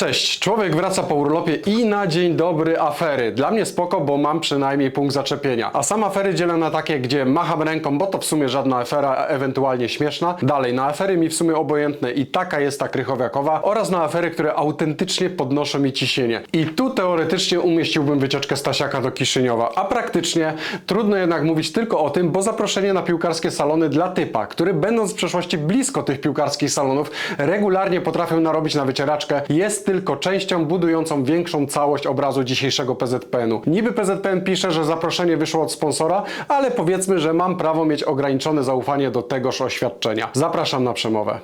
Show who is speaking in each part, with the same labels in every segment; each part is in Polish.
Speaker 1: Cześć, człowiek wraca po urlopie i na dzień dobry afery. Dla mnie spoko, bo mam przynajmniej punkt zaczepienia. A sam afery dzielę na takie, gdzie macham ręką, bo to w sumie żadna afera, ewentualnie śmieszna. Dalej, na afery mi w sumie obojętne i taka jest ta krychowiakowa. Oraz na afery, które autentycznie podnoszą mi ciśnienie. I tu teoretycznie umieściłbym wycieczkę Stasiaka do Kiszyniowa, a praktycznie trudno jednak mówić tylko o tym, bo zaproszenie na piłkarskie salony dla typa, który będąc w przeszłości blisko tych piłkarskich salonów, regularnie potrafił narobić na wycieraczkę, jest tylko częścią budującą większą całość obrazu dzisiejszego PZPN-u. Niby PZPN pisze, że zaproszenie wyszło od sponsora, ale powiedzmy, że mam prawo mieć ograniczone zaufanie do tegoż oświadczenia. Zapraszam na przemowę.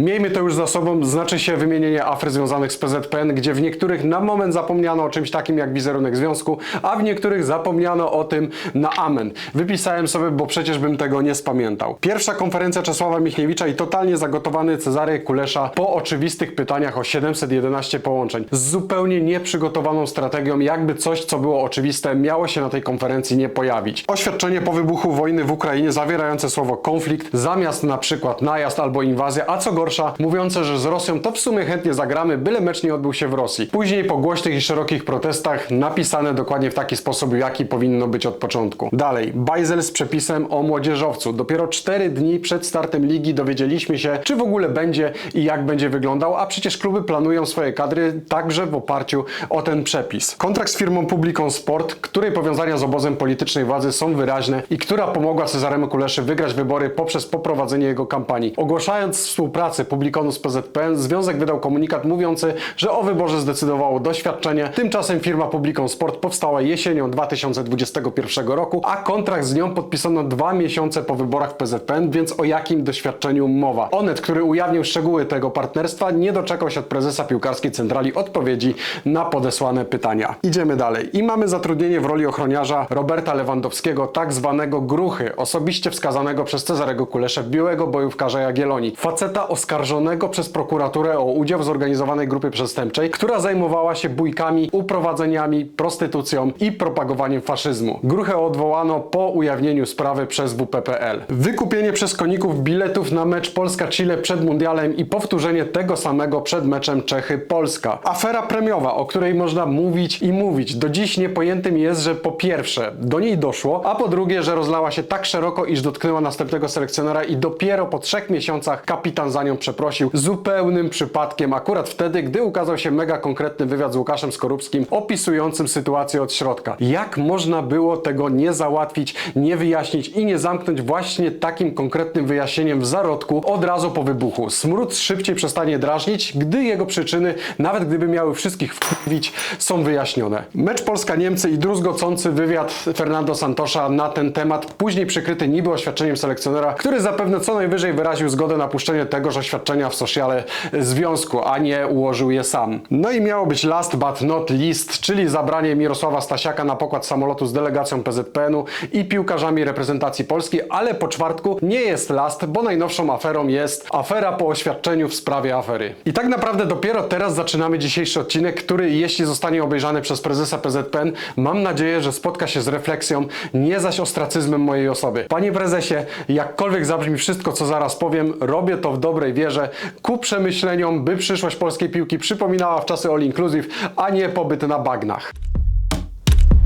Speaker 1: Miejmy to już za sobą, znaczy się wymienienie afer związanych z PZPN, gdzie w niektórych na moment zapomniano o czymś takim jak wizerunek związku, a w niektórych zapomniano o tym na amen. Wypisałem sobie, bo przecież bym tego nie spamiętał. Pierwsza konferencja Czesława Michniewicza i totalnie zagotowany Cezary Kulesza po oczywistych pytaniach o 711 połączeń. Z zupełnie nieprzygotowaną strategią, jakby coś, co było oczywiste, miało się na tej konferencji nie pojawić. Oświadczenie po wybuchu wojny w Ukrainie zawierające słowo konflikt, zamiast na przykład najazd albo inwazja, a co gorsza, mówiące, że z Rosją to w sumie chętnie zagramy, byle mecz nie odbył się w Rosji. Później po głośnych i szerokich protestach napisane dokładnie w taki sposób, jaki powinno być od początku. Dalej, Bajzel z przepisem o młodzieżowcu. Dopiero 4 dni przed startem ligi dowiedzieliśmy się, czy w ogóle będzie i jak będzie wyglądał, a przecież kluby planują swoje kadry także w oparciu o ten przepis. Kontrakt z firmą Publicon Sport, której powiązania z obozem politycznej władzy są wyraźne i która pomogła Cezaremu Kuleszy wygrać wybory poprzez poprowadzenie jego kampanii. Ogłaszając współpracę Publikonu z PZPN, związek wydał komunikat mówiący, że o wyborze zdecydowało doświadczenie. Tymczasem firma Publicon Sport powstała jesienią 2021 roku, a kontrakt z nią podpisano dwa miesiące po wyborach w PZPN, więc o jakim doświadczeniu mowa? Onet, który ujawnił szczegóły tego partnerstwa, nie doczekał się od prezesa piłkarskiej centrali odpowiedzi na podesłane pytania. Idziemy dalej. I mamy zatrudnienie w roli ochroniarza Roberta Lewandowskiego, tak zwanego Gruchy, osobiście wskazanego przez Cezarego Kuleszę, byłego bojówkarza Jagiellonii. Faceta oskarżonego przez prokuraturę o udział w zorganizowanej grupie przestępczej, która zajmowała się bójkami, uprowadzeniami, prostytucją i propagowaniem faszyzmu. Gruchę odwołano po ujawnieniu sprawy przez WPPL. Wykupienie przez koników biletów na mecz Polska-Chile przed mundialem i powtórzenie tego samego przed meczem Czechy-Polska. Afera premiowa, o której można mówić i mówić. Do dziś niepojętym jest, że po pierwsze do niej doszło, a po drugie, że rozlała się tak szeroko, iż dotknęła następnego selekcjonera i dopiero po trzech miesiącach kapitan za nią przeprosił zupełnym przypadkiem, akurat wtedy, gdy ukazał się mega konkretny wywiad z Łukaszem Skorupskim opisującym sytuację od środka. Jak można było tego nie załatwić, nie wyjaśnić i nie zamknąć właśnie takim konkretnym wyjaśnieniem w zarodku od razu po wybuchu? Smród szybciej przestanie drażnić, gdy jego przyczyny, nawet gdyby miały wszystkich wkurwić, są wyjaśnione. Mecz Polska-Niemcy i druzgocący wywiad Fernando Santosza na ten temat, później przykryty niby oświadczeniem selekcjonera, który zapewne co najwyżej wyraził zgodę na puszczenie tegoż oświadczenia w sociale związku, a nie ułożył je sam. No i miało być last but not least, czyli zabranie Mirosława Stasiaka na pokład samolotu z delegacją PZPN-u i piłkarzami reprezentacji Polski, ale po czwartku nie jest last, bo najnowszą aferą jest afera po oświadczeniu w sprawie afery. I tak naprawdę dopiero teraz zaczynamy dzisiejszy odcinek, który jeśli zostanie obejrzany przez prezesa PZPN, mam nadzieję, że spotka się z refleksją, nie zaś ostracyzmem mojej osoby. Panie prezesie, jakkolwiek zabrzmi wszystko, co zaraz powiem, robię to w dobrej wierze, ku przemyśleniom, by przyszłość polskiej piłki przypominała w czasy all inclusive, a nie pobyt na bagnach.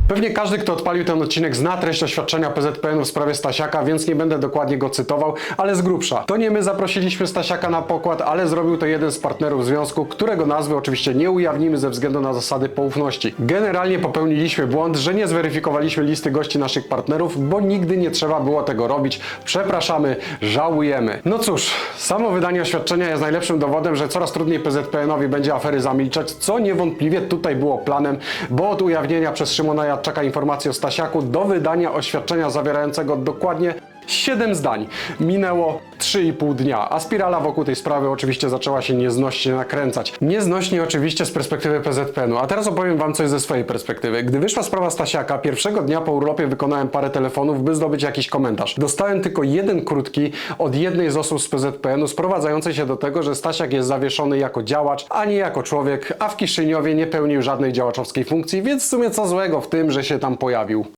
Speaker 1: Pewnie każdy, kto odpalił ten odcinek, zna treść oświadczenia PZPN w sprawie Stasiaka, więc nie będę dokładnie go cytował, ale z grubsza. To nie my zaprosiliśmy Stasiaka na pokład, ale zrobił to jeden z partnerów związku, którego nazwy oczywiście nie ujawnimy ze względu na zasady poufności. Generalnie popełniliśmy błąd, że nie zweryfikowaliśmy listy gości naszych partnerów, bo nigdy nie trzeba było tego robić. Przepraszamy, żałujemy. No cóż, samo wydanie oświadczenia jest najlepszym dowodem, że coraz trudniej PZPN-owi będzie afery zamilczać, co niewątpliwie tutaj było planem, bo od ujawnienia przez Szymona Jadczaka informacji o Stasiaku do wydania oświadczenia zawierającego dokładnie 7 zdań. Minęło 3,5 dnia, a spirala wokół tej sprawy oczywiście zaczęła się nieznośnie nakręcać. Nieznośnie oczywiście z perspektywy PZPN-u, a teraz opowiem Wam coś ze swojej perspektywy. Gdy wyszła sprawa Stasiaka, pierwszego dnia po urlopie wykonałem parę telefonów, by zdobyć jakiś komentarz. Dostałem tylko jeden krótki od jednej z osób z PZPN-u, sprowadzającej się do tego, że Stasiak jest zawieszony jako działacz, a nie jako człowiek, a w Kiszyniowie nie pełnił żadnej działaczowskiej funkcji, więc w sumie co złego w tym, że się tam pojawił.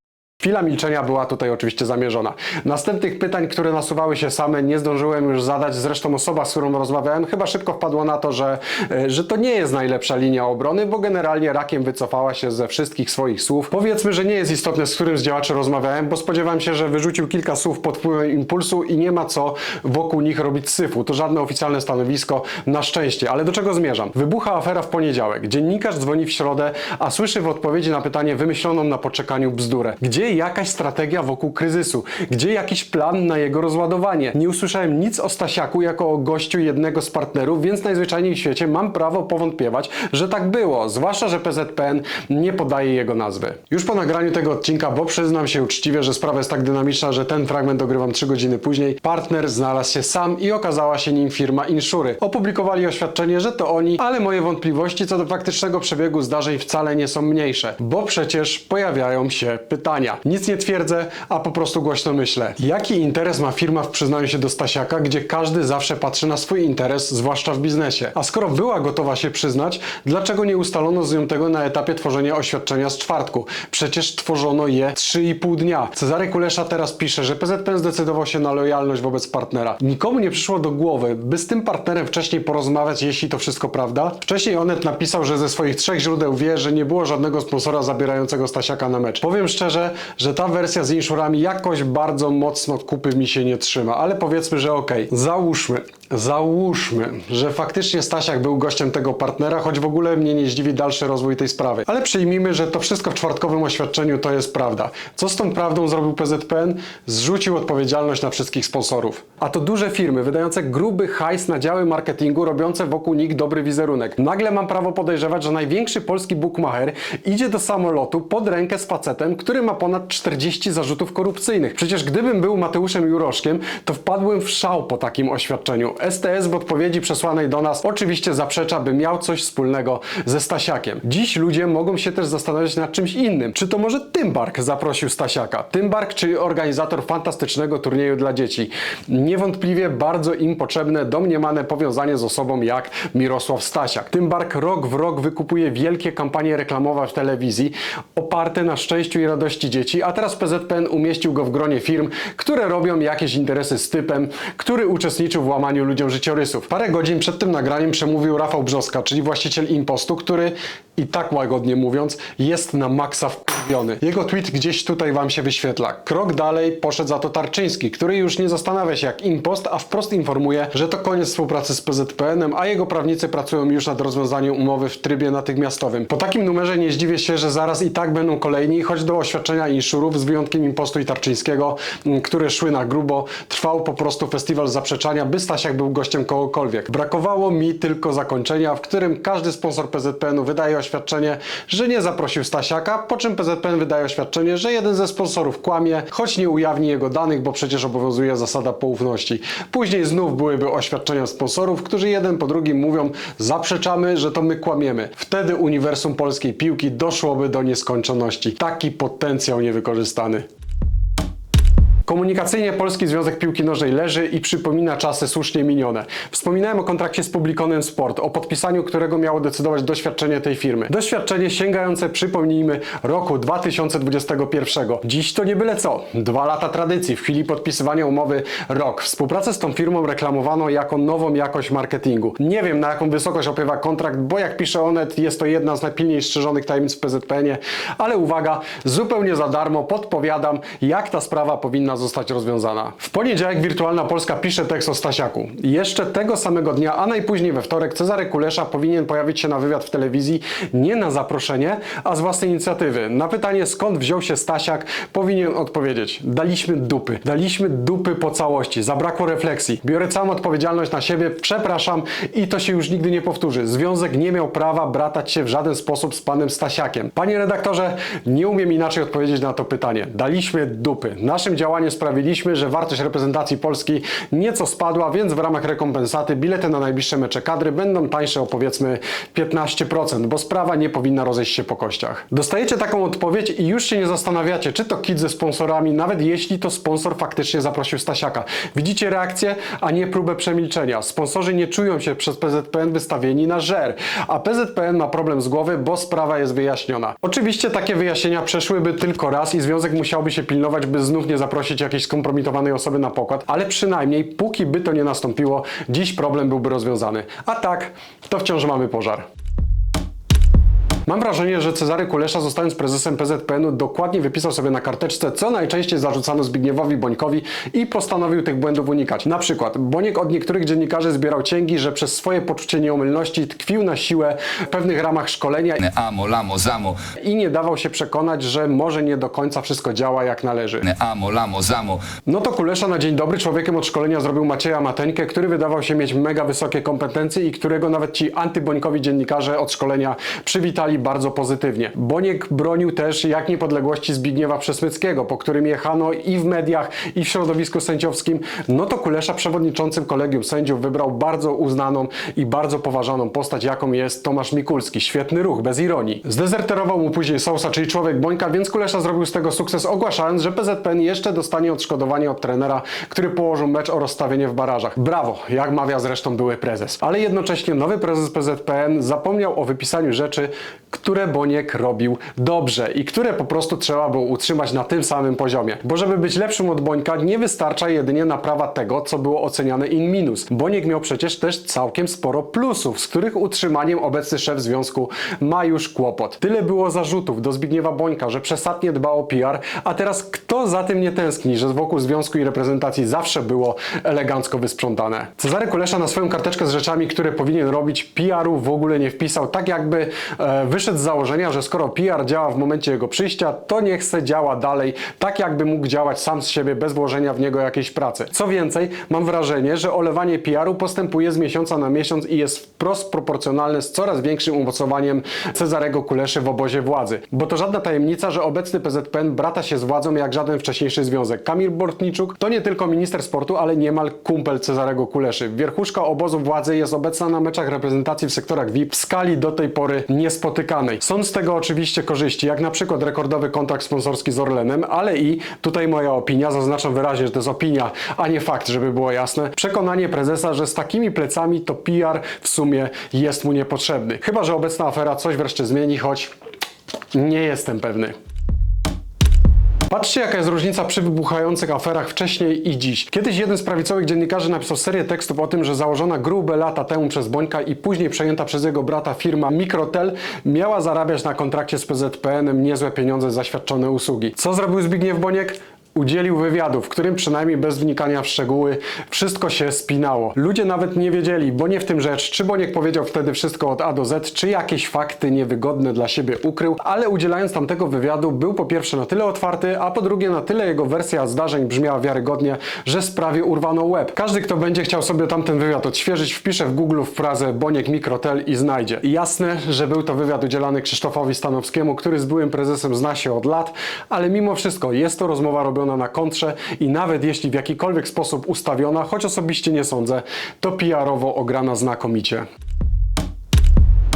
Speaker 1: Chwila milczenia była tutaj oczywiście zamierzona. Następnych pytań, które nasuwały się same, nie zdążyłem już zadać. Zresztą osoba, z którą rozmawiałem, chyba szybko wpadła na to, że, e, że to nie jest najlepsza linia obrony, bo generalnie rakiem wycofała się ze wszystkich swoich słów. Powiedzmy, że nie jest istotne, z którym z działaczy rozmawiałem, bo spodziewałem się, że wyrzucił kilka słów pod wpływem impulsu i nie ma co wokół nich robić syfu. To żadne oficjalne stanowisko, na szczęście. Ale do czego zmierzam? Wybucha afera w poniedziałek. Dziennikarz dzwoni w środę, a słyszy w odpowiedzi na pytanie wymyśloną na poczekaniu bzdurę. Gdzie jakaś strategia wokół kryzysu? Gdzie jakiś plan na jego rozładowanie? Nie usłyszałem nic o Stasiaku jako o gościu jednego z partnerów, więc najzwyczajniej w świecie mam prawo powątpiewać, że tak było. Zwłaszcza, że PZPN nie podaje jego nazwy. Już po nagraniu tego odcinka, bo przyznam się uczciwie, że sprawa jest tak dynamiczna, że ten fragment dogrywam 3 godziny później, partner znalazł się sam i okazała się nim firma Inszury. Opublikowali oświadczenie, że to oni, ale moje wątpliwości co do faktycznego przebiegu zdarzeń wcale nie są mniejsze, bo przecież pojawiają się pytania. Nic nie twierdzę, a po prostu głośno myślę. Jaki interes ma firma w przyznaniu się do Stasiaka, gdzie każdy zawsze patrzy na swój interes, zwłaszcza w biznesie? A skoro była gotowa się przyznać, dlaczego nie ustalono z nią tego na etapie tworzenia oświadczenia z czwartku? Przecież tworzono je 3,5 dnia. Cezary Kulesza teraz pisze, że PZPN zdecydował się na lojalność wobec partnera. Nikomu nie przyszło do głowy, by z tym partnerem wcześniej porozmawiać, jeśli to wszystko prawda. Wcześniej Onet napisał, że ze swoich trzech źródeł wie, że nie było żadnego sponsora zabierającego Stasiaka na mecz. Powiem szczerze, że ta wersja z inszurami jakoś bardzo mocno kupy mi się nie trzyma, ale powiedzmy, że okej. Załóżmy, załóżmy, że faktycznie Stasiak był gościem tego partnera, choć w ogóle mnie nie zdziwi dalszy rozwój tej sprawy. Ale przyjmijmy, że to wszystko w czwartkowym oświadczeniu to jest prawda. Co z tą prawdą zrobił PZPN? Zrzucił odpowiedzialność na wszystkich sponsorów. A to duże firmy wydające gruby hajs na działy marketingu, robiące wokół nich dobry wizerunek. Nagle mam prawo podejrzewać, że największy polski bookmacher idzie do samolotu pod rękę z facetem, który ma ponad 40 zarzutów korupcyjnych. Przecież gdybym był Mateuszem Juroszkiem, to wpadłem w szał po takim oświadczeniu. STS w odpowiedzi przesłanej do nas oczywiście zaprzecza, by miał coś wspólnego ze Stasiakiem. Dziś ludzie mogą się też zastanawiać nad czymś innym. Czy to może Tymbark zaprosił Stasiaka? Tymbark, czyli organizator fantastycznego turnieju dla dzieci. Niewątpliwie bardzo im potrzebne domniemane powiązanie z osobą jak Mirosław Stasiak. Tymbark rok w rok wykupuje wielkie kampanie reklamowe w telewizji oparte na szczęściu i radości dzieci, a teraz PZPN umieścił go w gronie firm, które robią jakieś interesy z typem, który uczestniczył w łamaniu ludziom życiorysów. Parę godzin przed tym nagraniem przemówił Rafał Brzoska, czyli właściciel Impostu, który i tak łagodnie mówiąc jest na maksa wkurwiony. Jego tweet gdzieś tutaj wam się wyświetla. Krok dalej poszedł za to Tarczyński, który już nie zastanawia się jak Impost, a wprost informuje, że to koniec współpracy z PZPN-em, a jego prawnicy pracują już nad rozwiązaniem umowy w trybie natychmiastowym. Po takim numerze nie zdziwię się, że zaraz i tak będą kolejni, choć do oświadczenia inszurów z wyjątkiem Impostu i Tarczyńskiego, m, które szły na grubo, trwał po prostu festiwal zaprzeczania, by Stasiak był gościem kogokolwiek. Brakowało mi tylko zakończenia, w którym każdy sponsor PZPN-u wydaje oświadczenie, że nie zaprosił Stasiaka, po czym PZPN wydaje oświadczenie, że jeden ze sponsorów kłamie, choć nie ujawni jego danych, bo przecież obowiązuje zasada poufności. Później znów byłyby oświadczenia sponsorów, którzy jeden po drugim mówią, zaprzeczamy, że to my kłamiemy. Wtedy uniwersum polskiej piłki doszłoby do nieskończoności. Taki potencjał niewykorzystany. Komunikacyjnie Polski Związek Piłki Nożnej leży i przypomina czasy słusznie minione. Wspominałem o kontrakcie z Publiconem Sport, o podpisaniu którego miało decydować doświadczenie tej firmy. Doświadczenie sięgające, przypomnijmy, roku 2021. Dziś to nie byle co. Dwa lata tradycji. W chwili podpisywania umowy rok. Współpracę z tą firmą reklamowano jako nową jakość marketingu. Nie wiem na jaką wysokość opiewa kontrakt, bo jak pisze Onet, jest to jedna z najpilniej strzeżonych tajemnic w PZPN-ie, ale uwaga, zupełnie za darmo podpowiadam, jak ta sprawa powinna zostać rozwiązana. W poniedziałek Wirtualna Polska pisze tekst o Stasiaku. Jeszcze tego samego dnia, a najpóźniej we wtorek, Cezary Kulesza powinien pojawić się na wywiad w telewizji nie na zaproszenie, a z własnej inicjatywy. Na pytanie skąd wziął się Stasiak, powinien odpowiedzieć: daliśmy dupy. Daliśmy dupy po całości. Zabrakło refleksji. Biorę całą odpowiedzialność na siebie, przepraszam i to się już nigdy nie powtórzy. Związek nie miał prawa bratać się w żaden sposób z panem Stasiakiem. Panie redaktorze, nie umiem inaczej odpowiedzieć na to pytanie. Daliśmy dupy. Naszym działaniem działanie sprawiliśmy, że wartość reprezentacji Polski nieco spadła, więc w ramach rekompensaty bilety na najbliższe mecze kadry będą tańsze o powiedzmy 15%, bo sprawa nie powinna rozejść się po kościach. Dostajecie taką odpowiedź i już się nie zastanawiacie, czy to kit ze sponsorami, nawet jeśli to sponsor faktycznie zaprosił Stasiaka. Widzicie reakcję, a nie próbę przemilczenia. Sponsorzy nie czują się przez PZPN wystawieni na żer, a PZPN ma problem z głowy, bo sprawa jest wyjaśniona. Oczywiście takie wyjaśnienia przeszłyby tylko raz i związek musiałby się pilnować, by znów nie zaprosić jakiejś skompromitowanej osoby na pokład, ale przynajmniej póki by to nie nastąpiło, dziś problem byłby rozwiązany. A tak, to wciąż mamy pożar. Mam wrażenie, że Cezary Kulesza zostając prezesem PZPN-u dokładnie wypisał sobie na karteczce, co najczęściej zarzucano Zbigniewowi Bońkowi i postanowił tych błędów unikać. Na przykład Boniek od niektórych dziennikarzy zbierał cięgi, że przez swoje poczucie nieomylności tkwił na siłę w pewnych ramach szkolenia
Speaker 2: Amo, lamo, zamo,
Speaker 1: i nie dawał się przekonać, że może nie do końca wszystko działa jak należy.
Speaker 2: amo, lamo, zamo.
Speaker 1: No to Kulesza na dzień dobry człowiekiem od szkolenia zrobił Macieja Mateńkę, który wydawał się mieć mega wysokie kompetencje i którego nawet ci antybońkowi dziennikarze od szkolenia przywitali bardzo pozytywnie. Boniek bronił też jak niepodległości Zbigniewa Przesmyckiego, po którym jechano i w mediach, i w środowisku sędziowskim. No to Kulesza przewodniczącym kolegium sędziów wybrał bardzo uznaną i bardzo poważaną postać, jaką jest Tomasz Mikulski. Świetny ruch, bez ironii. Zdezerterował mu później Sousa, czyli człowiek Bońka, więc Kulesza zrobił z tego sukces, ogłaszając, że PZPN jeszcze dostanie odszkodowanie od trenera, który położył mecz o rozstawienie w barażach. Brawo, jak mawia zresztą były prezes. Ale jednocześnie nowy prezes PZPN zapomniał o wypisaniu rzeczy, które Boniek robił dobrze i które po prostu trzeba było utrzymać na tym samym poziomie. Bo żeby być lepszym od Bońka, nie wystarcza jedynie naprawa tego, co było oceniane in minus. Boniek miał przecież też całkiem sporo plusów, z których utrzymaniem obecny szef związku ma już kłopot. Tyle było zarzutów do Zbigniewa Bońka, że przesadnie dba o PR, a teraz kto za tym nie tęskni, że wokół związku i reprezentacji zawsze było elegancko wysprzątane. Cezary Kulesza na swoją karteczkę z rzeczami, które powinien robić, PR-u w ogóle nie wpisał, tak jakby e, wyszedł z założenia, że skoro PR działa w momencie jego przyjścia, to niech se działa dalej, tak jakby mógł działać sam z siebie, bez włożenia w niego jakiejś pracy. Co więcej, mam wrażenie, że olewanie PR-u postępuje z miesiąca na miesiąc i jest wprost proporcjonalne z coraz większym umocowaniem Cezarego Kuleszy w obozie władzy. Bo to żadna tajemnica, że obecny PZPN brata się z władzą jak żaden wcześniejszy związek. Kamil Bortniczuk to nie tylko minister sportu, ale niemal kumpel Cezarego Kuleszy. Wierchuszka obozu władzy jest obecna na meczach reprezentacji w sektorach VIP w skali do tej pory niespotykanej. Są z tego oczywiście korzyści, jak na przykład rekordowy kontrakt sponsorski z Orlenem, ale i, tutaj moja opinia, zaznaczam wyraźnie, że to jest opinia, a nie fakt, żeby było jasne, przekonanie prezesa, że z takimi plecami to PR w sumie jest mu niepotrzebny. Chyba, że obecna afera coś wreszcie zmieni, choć nie jestem pewny. Patrzcie, jaka jest różnica przy wybuchających aferach wcześniej i dziś. Kiedyś jeden z prawicowych dziennikarzy napisał serię tekstów o tym, że założona grube lata temu przez Bońka i później przejęta przez jego brata firma Mikrotel miała zarabiać na kontrakcie z PZPN-em niezłe pieniądze za świadczone usługi. Co zrobił Zbigniew Boniek? Udzielił wywiadu, w którym przynajmniej bez wnikania w szczegóły wszystko się spinało. Ludzie nawet nie wiedzieli, bo nie w tym rzecz, czy Boniek powiedział wtedy wszystko od A do Z, czy jakieś fakty niewygodne dla siebie ukrył, ale udzielając tamtego wywiadu był po pierwsze na tyle otwarty, a po drugie na tyle jego wersja zdarzeń brzmiała wiarygodnie, że sprawie urwano łeb. Każdy, kto będzie chciał sobie tamten wywiad odświeżyć, wpisze w Google frazę Boniek Mikrotel i znajdzie. I jasne, że był to wywiad udzielany Krzysztofowi Stanowskiemu, który z byłym prezesem zna się od lat, ale mimo wszystko jest to rozmowa robiona na kontrze i nawet jeśli w jakikolwiek sposób ustawiona, choć osobiście nie sądzę, to PR-owo ograna znakomicie.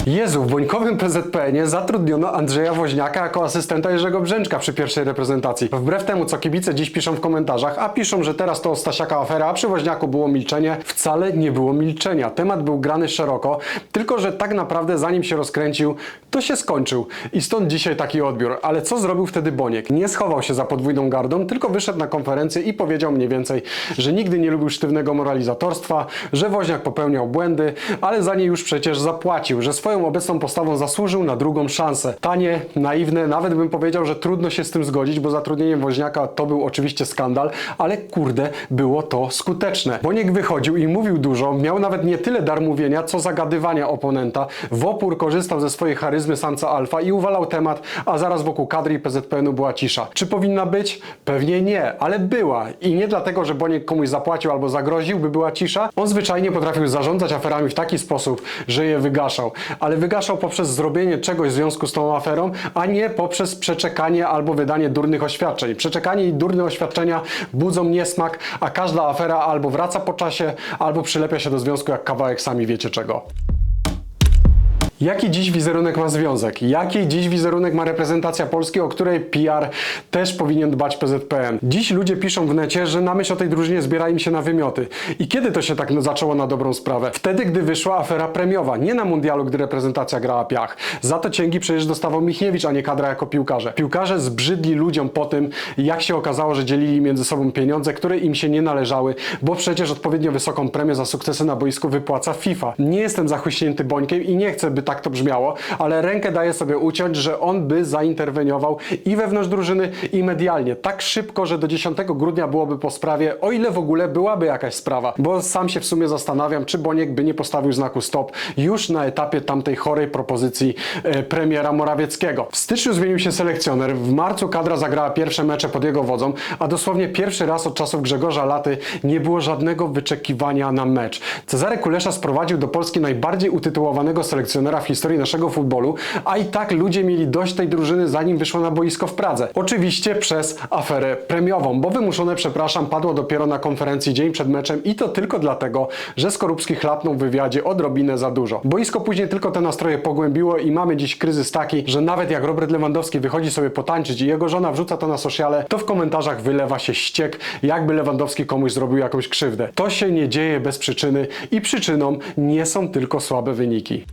Speaker 1: Jezu, w Bońkowym PZPN-ie zatrudniono Andrzeja Woźniaka jako asystenta Jerzego Brzęczka przy pierwszej reprezentacji. Wbrew temu, co kibice dziś piszą w komentarzach, a piszą, że teraz to Stasiaka afera, a przy Woźniaku było milczenie, wcale nie było milczenia. Temat był grany szeroko, tylko że tak naprawdę zanim się rozkręcił, to się skończył. I stąd dzisiaj taki odbiór. Ale co zrobił wtedy Boniek? Nie schował się za podwójną gardą, tylko wyszedł na konferencję i powiedział mniej więcej, że nigdy nie lubił sztywnego moralizatorstwa, że Woźniak popełniał błędy, ale za nie już przecież zapłacił, że swoją obecną postawą zasłużył na drugą szansę. Tanie, naiwne, nawet bym powiedział, że trudno się z tym zgodzić, bo zatrudnienie Woźniaka to był oczywiście skandal, ale kurde, było to skuteczne. Boniek wychodził i mówił dużo, miał nawet nie tyle dar mówienia, co zagadywania oponenta. W opór korzystał ze swojej charyzmy samca alfa i uwalał temat, a zaraz wokół kadry i PZPN-u była cisza. Czy powinna być? Pewnie nie, ale była. I nie dlatego, że Boniek komuś zapłacił albo zagroził, by była cisza. On zwyczajnie potrafił zarządzać aferami w taki sposób, że je wygaszał. Ale wygaszał poprzez zrobienie czegoś w związku z tą aferą, a nie poprzez przeczekanie albo wydanie durnych oświadczeń. Przeczekanie i durne oświadczenia budzą niesmak, a każda afera albo wraca po czasie, albo przylepia się do związku jak kawałek sami wiecie czego. Jaki dziś wizerunek ma związek? Jaki dziś wizerunek ma reprezentacja Polski, o której PR też powinien dbać PZPN? Dziś ludzie piszą w necie, że na myśl o tej drużynie zbiera im się na wymioty. I kiedy to się tak no, zaczęło na dobrą sprawę? Wtedy, gdy wyszła afera premiowa. Nie na mundialu, gdy reprezentacja grała piach. Za to cięgi przecież dostawał Michniewicz, a nie kadra jako piłkarze. Piłkarze zbrzydli ludziom po tym, jak się okazało, że dzielili między sobą pieniądze, które im się nie należały, bo przecież odpowiednio wysoką premię za sukcesy na boisku wypłaca FIFA. Nie jestem zachłyśnięty Bońkiem i nie chcę, by tak to brzmiało, ale rękę daję sobie uciąć, że on by zainterweniował i wewnątrz drużyny, i medialnie. Tak szybko, że do 10 grudnia byłoby po sprawie, o ile w ogóle byłaby jakaś sprawa. Bo sam się w sumie zastanawiam, czy Boniek by nie postawił znaku stop już na etapie tamtej chorej propozycji e, premiera Morawieckiego. W styczniu zmienił się selekcjoner, w marcu kadra zagrała pierwsze mecze pod jego wodzą, a dosłownie pierwszy raz od czasów Grzegorza Laty nie było żadnego wyczekiwania na mecz. Cezary Kulesza sprowadził do Polski najbardziej utytułowanego selekcjonera w historii naszego futbolu, a i tak ludzie mieli dość tej drużyny zanim wyszła na boisko w Pradze. Oczywiście przez aferę premiową, bo wymuszone, przepraszam, padło dopiero na konferencji dzień przed meczem i to tylko dlatego, że Skorupski chlapnął w wywiadzie odrobinę za dużo. Boisko później tylko te nastroje pogłębiło i mamy dziś kryzys taki, że nawet jak Robert Lewandowski wychodzi sobie potańczyć i jego żona wrzuca to na sociale, to w komentarzach wylewa się ściek, jakby Lewandowski komuś zrobił jakąś krzywdę. To się nie dzieje bez przyczyny i przyczyną nie są tylko słabe wyniki.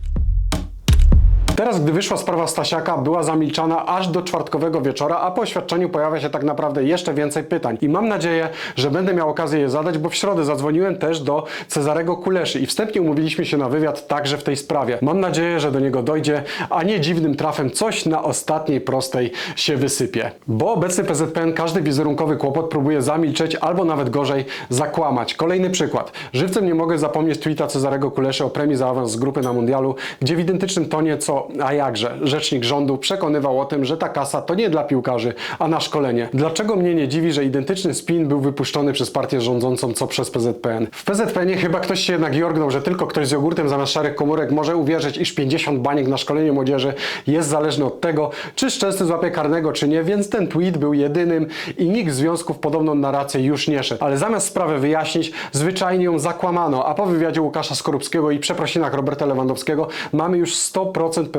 Speaker 1: Teraz, gdy wyszła sprawa Stasiaka, była zamilczana aż do czwartkowego wieczora, a po oświadczeniu pojawia się tak naprawdę jeszcze więcej pytań. I mam nadzieję, że będę miał okazję je zadać, bo w środę zadzwoniłem też do Cezarego Kuleszy i wstępnie umówiliśmy się na wywiad także w tej sprawie. Mam nadzieję, że do niego dojdzie, a nie dziwnym trafem coś na ostatniej prostej się wysypie. Bo obecny PZPN każdy wizerunkowy kłopot próbuje zamilczeć albo nawet gorzej zakłamać. Kolejny przykład. Żywcem nie mogę zapomnieć tweeta Cezarego Kuleszy o premii za awans z grupy na mundialu, gdzie w identycznym tonie co a jakże, rzecznik rządu przekonywał o tym, że ta kasa to nie dla piłkarzy, a na szkolenie. Dlaczego mnie nie dziwi, że identyczny spin był wypuszczony przez partię rządzącą, co przez PZPN? W PZPN chyba ktoś się jednak jorgnął, że tylko ktoś z jogurtem zamiast szarych komórek może uwierzyć, iż 50 baniek na szkolenie młodzieży jest zależny od tego, czy Szczęsny złapie karnego, czy nie, więc ten tweet był jedynym i nikt związków podobną narrację już nie szedł. Ale zamiast sprawę wyjaśnić, zwyczajnie ją zakłamano, a po wywiadzie Łukasza Skorupskiego i przeprosinach Roberta Lewandowskiego mamy już 100% pewności,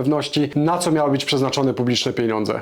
Speaker 1: na co miały być przeznaczone publiczne pieniądze.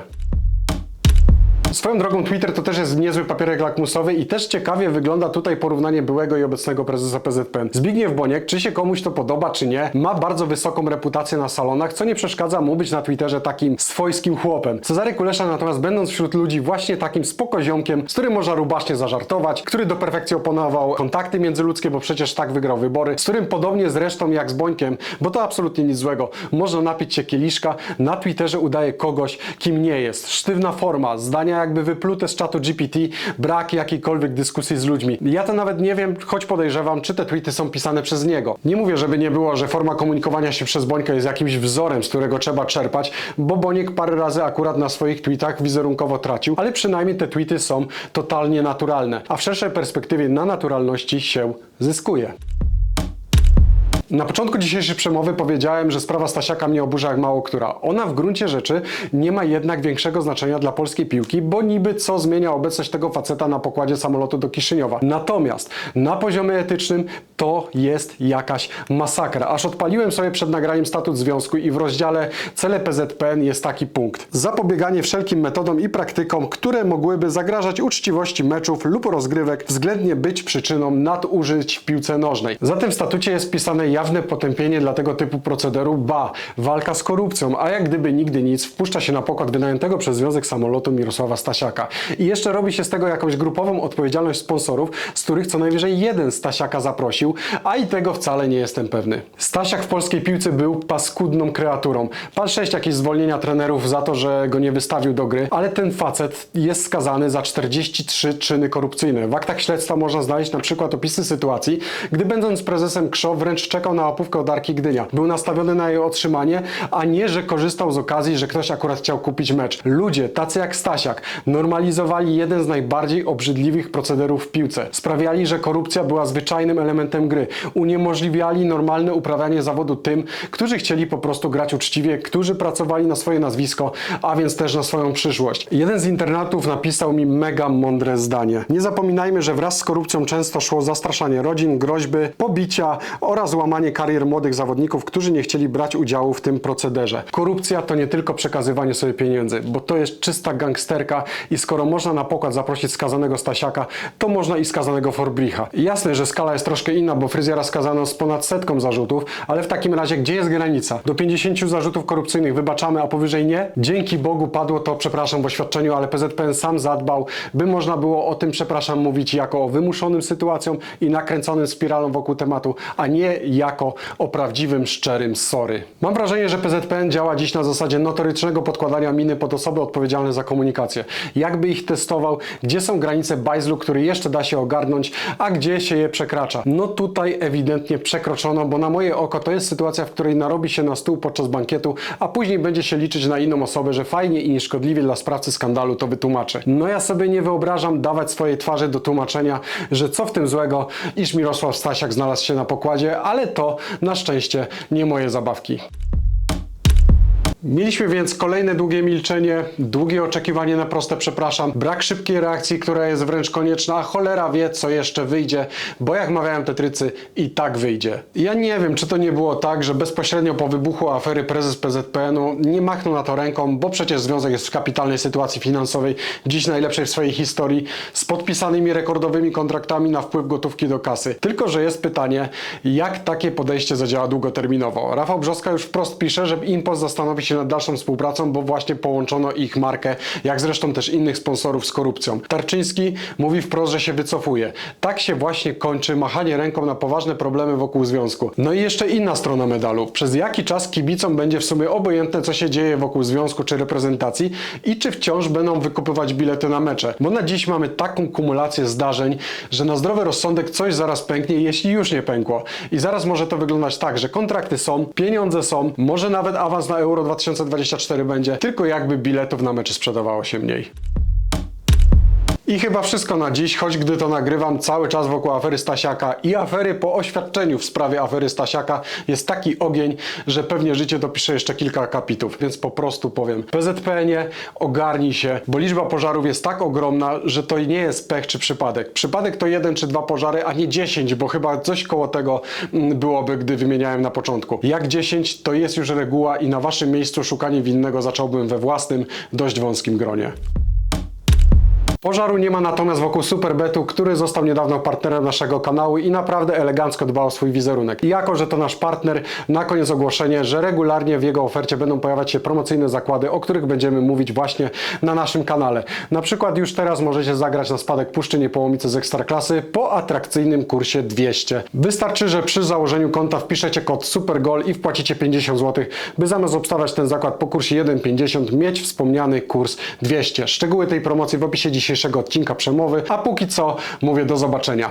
Speaker 1: Swoją drogą Twitter to też jest niezły papierek lakmusowy i też ciekawie wygląda tutaj porównanie byłego i obecnego prezesa PZPN. Zbigniew Boniek, czy się komuś to podoba, czy nie, ma bardzo wysoką reputację na salonach, co nie przeszkadza mu być na Twitterze takim swojskim chłopem. Cezary Kulesza natomiast będąc wśród ludzi właśnie takim spokoziomkiem, z którym można rubacznie zażartować, który do perfekcji oponował kontakty międzyludzkie, bo przecież tak wygrał wybory, z którym podobnie zresztą jak z Bońkiem, bo to absolutnie nic złego, można napić się kieliszka, na Twitterze udaje kogoś, kim nie jest. Sztywna forma, zdania jakby wyplute z czatu GPT, brak jakiejkolwiek dyskusji z ludźmi. Ja to nawet nie wiem, choć podejrzewam, czy te tweety są pisane przez niego. Nie mówię, żeby nie było, że forma komunikowania się przez Bońka jest jakimś wzorem, z którego trzeba czerpać, bo Boniek parę razy akurat na swoich tweetach wizerunkowo tracił, ale przynajmniej te tweety są totalnie naturalne, a w szerszej perspektywie na naturalności się zyskuje. Na początku dzisiejszej przemowy powiedziałem, że sprawa Stasiaka mnie oburza jak mało która. Ona w gruncie rzeczy nie ma jednak większego znaczenia dla polskiej piłki, bo niby co zmienia obecność tego faceta na pokładzie samolotu do Kiszyniowa. Natomiast na poziomie etycznym to jest jakaś masakra. Aż odpaliłem sobie przed nagraniem statut związku i w rozdziale cele PZPN jest taki punkt. Zapobieganie wszelkim metodom i praktykom, które mogłyby zagrażać uczciwości meczów lub rozgrywek, względnie być przyczyną nadużyć w piłce nożnej. Zatem w statucie jest pisane jawne potępienie dla tego typu procederu, ba, walka z korupcją, a jak gdyby nigdy nic, wpuszcza się na pokład wynajętego przez Związek Samolotu Mirosława Stasiaka. I jeszcze robi się z tego jakąś grupową odpowiedzialność sponsorów, z których co najwyżej jeden Stasiaka zaprosił, a i tego wcale nie jestem pewny. Stasiak w polskiej piłce był paskudną kreaturą. Pan 6 jakieś zwolnienia trenerów za to, że go nie wystawił do gry, ale ten facet jest skazany za 43 czyny korupcyjne. W aktach śledztwa można znaleźć na przykład opisy sytuacji, gdy będąc prezesem KSZO wręcz czekał na opówkę od Arki Gdynia. Był nastawiony na jej otrzymanie, a nie, że korzystał z okazji, że ktoś akurat chciał kupić mecz. Ludzie, tacy jak Stasiak, normalizowali jeden z najbardziej obrzydliwych procederów w piłce. Sprawiali, że korupcja była zwyczajnym elementem gry. Uniemożliwiali normalne uprawianie zawodu tym, którzy chcieli po prostu grać uczciwie, którzy pracowali na swoje nazwisko, a więc też na swoją przyszłość. Jeden z internatów napisał mi mega mądre zdanie. Nie zapominajmy, że wraz z korupcją często szło zastraszanie rodzin, groźby, pobicia oraz łamanie karier młodych zawodników, którzy nie chcieli brać udziału w tym procederze. Korupcja to nie tylko przekazywanie sobie pieniędzy, bo to jest czysta gangsterka i skoro można na pokład zaprosić skazanego Stasiaka, to można i skazanego Forbricha. Jasne, że skala jest troszkę inna, bo fryzjera skazano z ponad setką zarzutów, ale w takim razie gdzie jest granica? Do 50 zarzutów korupcyjnych wybaczamy, a powyżej nie? Dzięki Bogu padło to, przepraszam, w oświadczeniu, ale PZPN sam zadbał, by można było o tym, przepraszam, mówić jako o wymuszonym sytuacjom i nakręconym spiralą wokół tematu, a nie jako o prawdziwym, szczerym sorry. Mam wrażenie, że PZPN działa dziś na zasadzie notorycznego podkładania miny pod osoby odpowiedzialne za komunikację. Jakby ich testował, gdzie są granice bajzlu, który jeszcze da się ogarnąć, a gdzie się je przekracza. No tutaj ewidentnie przekroczono, bo na moje oko to jest sytuacja, w której narobi się na stół podczas bankietu, a później będzie się liczyć na inną osobę, że fajnie i nieszkodliwie dla sprawcy skandalu to wytłumaczy. No ja sobie nie wyobrażam dawać swojej twarzy do tłumaczenia, że co w tym złego, iż Mirosław Stasiak znalazł się na pokładzie, ale to na szczęście nie moje zabawki. Mieliśmy więc kolejne długie milczenie, długie oczekiwanie na proste przepraszam, brak szybkiej reakcji, która jest wręcz konieczna, a cholera wie, co jeszcze wyjdzie, bo jak mawiają Tetrycy, i tak wyjdzie. Ja nie wiem, czy to nie było tak, że bezpośrednio po wybuchu afery prezes PZPN-u nie machnął na to ręką, bo przecież związek jest w kapitalnej sytuacji finansowej, dziś najlepszej w swojej historii, z podpisanymi rekordowymi kontraktami na wpływ gotówki do kasy. Tylko, że jest pytanie, jak takie podejście zadziała długoterminowo. Rafał Brzoska już wprost pisze, że Impost zastanowi się nad dalszą współpracą, bo właśnie połączono ich markę, jak zresztą też innych sponsorów z korupcją. Tarczyński mówi wprost, że się wycofuje. Tak się właśnie kończy machanie ręką na poważne problemy wokół związku. No i jeszcze inna strona medalu. Przez jaki czas kibicom będzie w sumie obojętne, co się dzieje wokół związku czy reprezentacji i czy wciąż będą wykupywać bilety na mecze. Bo na dziś mamy taką kumulację zdarzeń, że na zdrowy rozsądek coś zaraz pęknie, jeśli już nie pękło. I zaraz może to wyglądać tak, że kontrakty są, pieniądze są, może nawet awans na Euro 2024 będzie, tylko jakby biletów na mecze sprzedawało się mniej. I chyba wszystko na dziś, choć gdy to nagrywam, cały czas wokół afery Stasiaka i afery po oświadczeniu w sprawie afery Stasiaka jest taki ogień, że pewnie życie dopisze jeszcze kilka kapitów, więc po prostu powiem. PZPN-ie ogarnij się, bo liczba pożarów jest tak ogromna, że to nie jest pech czy przypadek. Przypadek to jeden czy dwa pożary, a nie dziesięć, bo chyba coś koło tego mm, byłoby, gdy wymieniałem na początku. Jak dziesięć, to jest już reguła i na waszym miejscu szukanie winnego zacząłbym we własnym, dość wąskim gronie. Pożaru nie ma natomiast wokół Superbetu, który został niedawno partnerem naszego kanału i naprawdę elegancko dbał o swój wizerunek. I jako, że to nasz partner, na koniec ogłoszenie, że regularnie w jego ofercie będą pojawiać się promocyjne zakłady, o których będziemy mówić właśnie na naszym kanale. Na przykład już teraz możecie zagrać na spadek Puszczy Niepołomice z Ekstraklasy po atrakcyjnym kursie 200. Wystarczy, że przy założeniu konta wpiszecie kod SUPERGOL i wpłacicie 50 zł, by zamiast obstawiać ten zakład po kursie 1,50 mieć wspomniany kurs 200. Szczegóły tej promocji w opisie dzisiejszego odcinka przemowy, a póki co mówię do zobaczenia.